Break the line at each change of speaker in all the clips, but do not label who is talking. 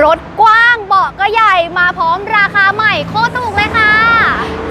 รถกว้างเบาะก็ใหญ่มาพร้อมราคาใหม่โคตรถูกเลยค่ะ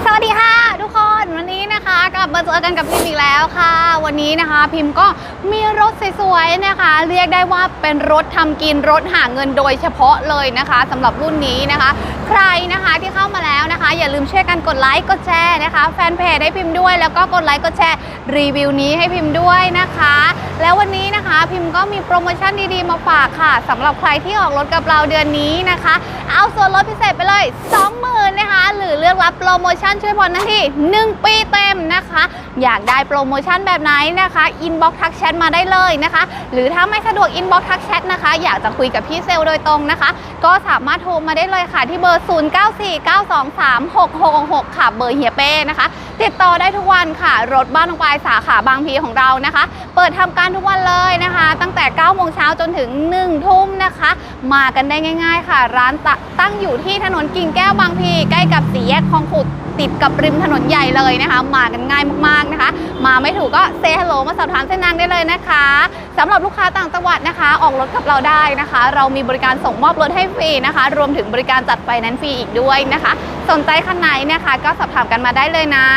สวัสดีค่ะทุกคนวันนี้นะคะกลับมาเจอกันกับพิมพ์อีกแล้วค่ะ วันนี้นะคะ พิมพ์ก็มีรถสวยๆนะคะ เรียกได้ว่าเป็นรถทำกินรถหาเงินโดยเฉพาะเลยนะคะสำหรับรุ่นนี้นะคะ ใครนะคะที่เข้ามาแล้วนะคะ อย่าลืมช่วยกันกดไลค์กดแชร์นะคะแฟนเพจให้พิมพ์ด้วยแล้วก็กดไลค์กดแชร์รีวิวนี้ให้พิมพ์ด้วยนะคะ แล้ววันนี้นะคะพิมพ์ก็มีโปรโมชั่นดีๆมาฝากค่ะสำหรับใครที่ออกรถกับเราเดือนนี้นะคะ เอาส่วนลดพิเศษไปเลย 20,000นะคะ หรือเลือกรับโปรโมชั่นช่วยผ่อนนาที่1 ปีเต็มนะคะ อยากได้โปรโมชั่นแบบไหนนะคะอินบ็อกทักแชทมาได้เลยนะคะ หรือถ้าไม่สะดวกอินบ็อกทักแชทนะคะ อยากจะคุยกับพี่เซลล์โดยตรงนะคะ ก็สามารถโทรมาได้เลยค่ะที่เบอร์ 0949236666 ค่ะเบอร์เฮียเป้นะคะ ติดต่อได้ทุกวันค่ะ รถบ้านลงไปสาขาบางพีของเรานะคะ เปิดทำการทุกวันเลยนะคะ ตั้งแต่9โมงเช้าจนถึง1ทุ่มนะคะ มากันได้ง่าย ๆ ค่ะ ร้านต,ตั้งอยู่ที่ถนนกิ่งแก้วบางพีใกล้กับสี่แยกคลองขุดติดกับริมถนนใหญ่เลยนะคะ มากันง่ายมากๆนะคะ มาไม่ถูกก็เซฮัลโหลมาสอบถามเส้นทางได้เลยนะคะสำหรับลูกค้าต่างจังหวัดนะคะ ออกรถกับเราได้นะคะ เรามีบริการส่งมอบรถให้ฟรีนะคะ รวมถึงบริการจัดไฟแนนซ์ฟรีอีกด้วยนะคะสนใจคันไหนเนะคะก็สอบถามกันมาได้เลยนะ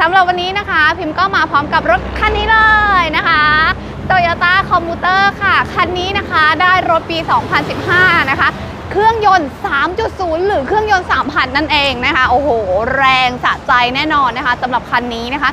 สำหรับวันนี้นะคะ พิมพ์ก็มาพร้อมกับรถคันนี้เลยนะคะ Toyota Commuter ค่ะ คันนี้นะคะได้รถปี 2015 นะคะเครื่องยนต์ 3.0 หรือเครื่องยนต์ 3,000 นั่นเองนะคะ โอ้โห แรงสะใจแน่นอนนะคะสำหรับคันนี้นะคะ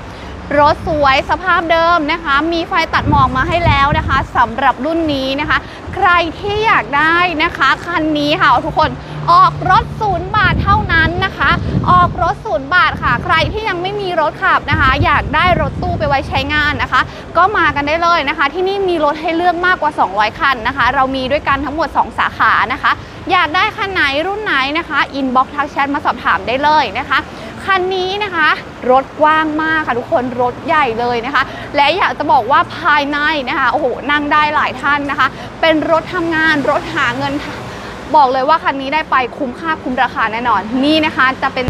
รถสวยสภาพเดิมนะคะ มีไฟตัดหมอกมาให้แล้วนะคะสำหรับรุ่นนี้นะคะ ใครที่อยากได้นะคะ คันนี้ค่ะทุกคน ออกรถศูนย์บาทเท่านั้นนะคะ ออกรถศูนย์บาทค่ะ ใครที่ยังไม่มีรถขับนะคะ อยากได้รถตู้ไปไว้ใช้งานนะคะ ก็มากันได้เลยนะคะ ที่นี่มีรถให้เลือกมากกว่า 200 คันนะคะ เรามีด้วยกันทั้งหมด 2 สาขานะคะ อยากได้คันไหนรุ่นไหนนะคะอินบ็อกซ์ทักแชทมาสอบถามได้เลยนะคะคันนี้นะคะรถกว้างมากค่ะทุกคนรถใหญ่เลยนะคะ และอยากจะบอกว่าภายในนะคะโอ้โหนั่งได้หลายท่านนะคะ เป็นรถทำงานรถหาเงิน บอกเลยว่าคันนี้ได้ไปคุ้มค่าคุ้มราคาแน่นอน นี่นะคะจะเป็น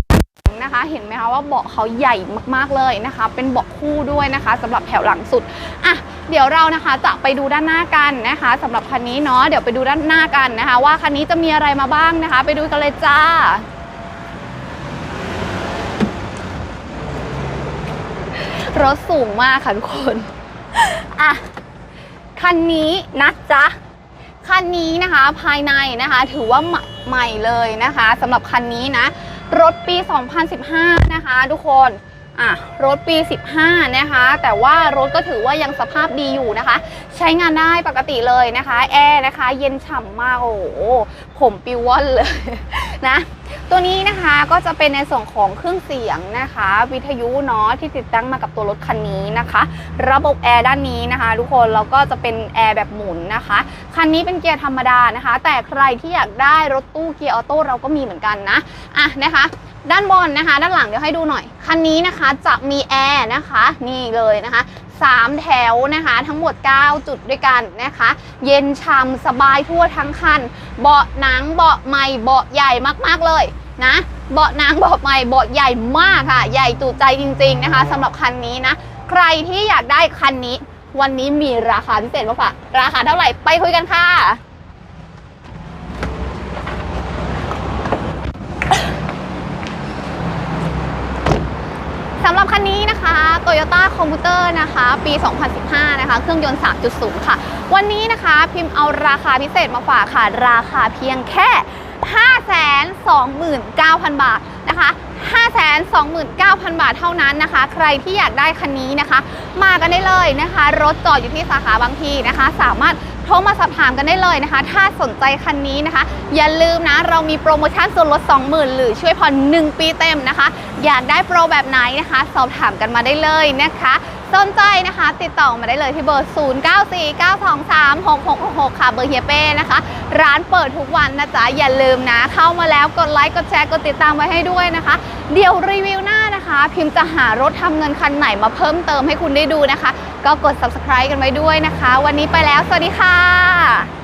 นะคะเห็นไหมคะว่าเบาะเขาใหญ่มากๆเลยนะคะ เป็นเบาะคู่ด้วยนะคะสำหรับแถวหลังสุดอะเดี๋ยวเรานะคะจะไปดูด้านหน้ากันนะคะสำหรับคันนี้เนาะเดี๋ยวไปดูด้านหน้ากันนะคะ ว่าคันนี้จะมีอะไรมาบ้างนะคะ ไปดูกันเลยจ้ารถสูงมากค่ะทุกคนอะคันนี้นะจ๊ะ คันนี้นะคะภายในนะคะถือว่าใหม่เลยนะคะสำหรับคันนี้นะ รถปี 2015 นะคะ ทุกคนอะรถปี 15 นะคะ แต่ว่ารถก็ถือว่ายังสภาพดีอยู่นะคะ ใช้งานได้ปกติเลยนะคะ แอร์นะคะ เย็นฉ่ำมากโอ้โหผมปิวว่อนเลย นะตัวนี้นะคะก็จะเป็นในส่วนของเครื่องเสียงนะคะ วิทยุเนาะที่ติดตั้งมากับตัวรถคันนี้นะคะ ระบบแอร์ด้านนี้นะคะ ทุกคนแล้วก็จะเป็นแอร์แบบหมุนนะคะ คันนี้เป็นเกียร์ธรรมดานะคะ แต่ใครที่อยากได้รถตู้เกียร์ออโต้เราก็มีเหมือนกันนะอะนะคะด้านบนนะคะ ด้านหลังเดี๋ยวให้ดูหน่อย คันนี้นะคะจะมีแอร์นะคะ นี่เลยนะคะ สามแถวนะคะ ทั้งหมด 9 จุดด้วยกันนะคะ เย็นฉ่ำสบายทั่วทั้งคัน เบาะหนังเบาะใหม่เบาะใหญ่มากๆเลยนะเบาะหนังเบาะใหม่เบาะใหญ่มากค่ะ ใหญ่จุใจจริง ๆ นะคะสำหรับคันนี้นะ ใครที่อยากได้คันนี้ วันนี้มีราคาพิเศษมาฝากราคาเท่าไหร่ไปคุยกันค่ะ สำหรับคันนี้นะคะ Toyota Commuter นะคะ ปี 2015 นะคะ เครื่องยนต์ 3.0 ค่ะ วันนี้นะคะพิมพ์เอาราคาพิเศษมาฝากค่ะ ราคาเพียงแค่ 529,000 บาทนะคะ 529,000 บาทเท่านั้นนะคะ ใครที่อยากได้คันนี้นะคะ มากันได้เลยนะคะ รถจอดอยู่ที่สาขาบางพีนะคะ สามารถ ทรมาสอบถามกันได้เลยนะคะ ถ้าสนใจคันนี้นะคะ อย่าลืมนะ เรามีโปรโมชั่นส่วนลด 20,000 หรือช่วยผ่อน 1 ปีเต็มนะคะ อยากได้โปรแบบไหนนะคะ สอบถามกันมาได้เลยนะคะสนใจนะคะ ติดต่อมาได้เลยที่เบอร์ 0949236666 ค่ะ เบอร์เฮียเป้นะคะ ร้านเปิดทุกวันนะจ๊ะ อย่าลืมนะ เข้ามาแล้วกดไลค์ กดแชร์ กดติดตามไว้ให้ด้วยนะคะ เดี๋ยวรีวิวหน้า พิมพ์จะหารถทำเงินคันไหนมาเพิ่มเติมให้คุณได้ดูนะคะ ก็กด subscribe กันไว้ด้วยนะคะ วันนี้ไปแล้ว สวัสดีค่ะ